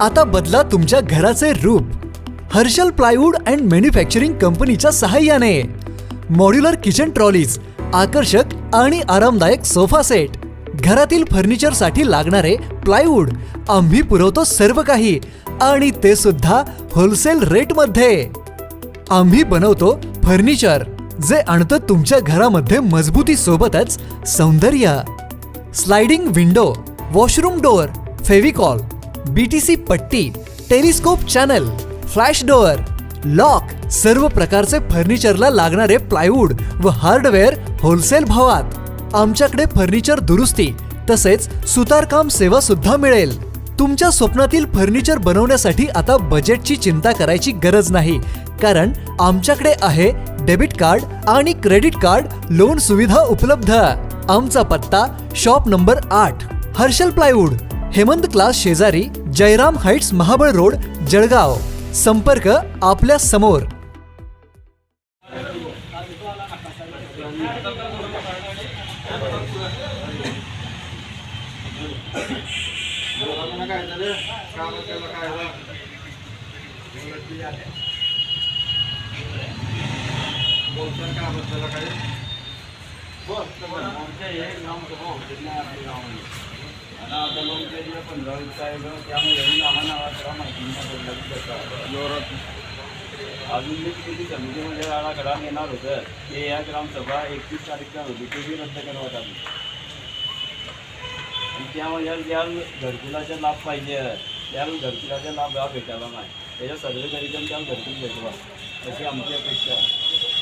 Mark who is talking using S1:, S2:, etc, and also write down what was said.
S1: आता बदला तुमच्या घराचे रूप. हर्षल प्लायवूड अँड मॅन्युफॅक्चरिंग कंपनीच्या सहाय्याने. मॉड्युलर किचन ट्रॉलीज आकर्षक आणि आरामदायक सोफा सेट. घरातील फर्निचरसाठी लागणारे प्लायवूड आम्ही पुरवतो सर्व काही आणि ते सुद्धा होलसेल रेटमध्ये. आम्ही बनवतो फर्निचर जे आणतं तुमच्या घरामध्ये मजबूती सोबतच सौंदर्य. Sliding window washroom door Fevicol BTC पट्टी telescope channel flash door lock सर्व प्रकारचे फर्निचरला लागणारे प्लायवूड व हार्डवेअर होलसेल भावात. आमच्याकडे फर्निचर दुरुस्ती तसेच सुतारकाम सेवा सुद्धा मिळेल. तुमच्या स्वप्नातील फर्निचर बनवण्यासाठी आता बजेटची चिंता करायची गरज नाही कारण आमच्याकडे आहे डेबिट कार्ड आणि क्रेडिट कार्ड लोन सुविधा उपलब्ध. आमचा पत्ता शॉप नंबर आठ हर्षल प्लायवूड. हेमंत क्लास शेजारी जयराम हाइट्स महाबळ रोड जळगाव. संपर्क आपल्यासमोर.
S2: अजून मी किती समितीमध्ये राहणार घरात येणार होतं. ते या ग्रामसभा एकतीस तारीखला होती ते बी रद्द करण्यात आली आणि त्यामध्ये ज्या घरकुलाचा लाभ पाहिजे. त्या घरकुलाचा लाभ हा भेटायला नाही. त्याच्या सर्वे करीत त्याला घरकुल भेटवा. अशी आमची अपेक्षा आहे.